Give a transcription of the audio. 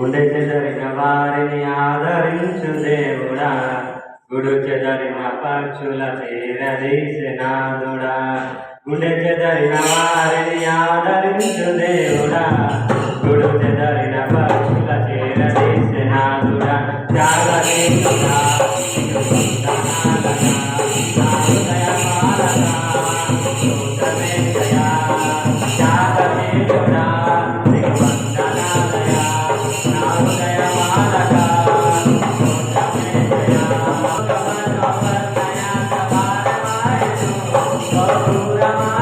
గుండె చెదరి వారిని ఆదరించు దేవుడా. గుడు చెదరిన పక్షుల తీరదీసినాదుడా గుండె చెదరిన వారిని ఆదరించు దేవుడా. గుడు చెదరిన పక్షుల తీరదీసినాదుడా జాగ్రత్త పాలన Guru Rama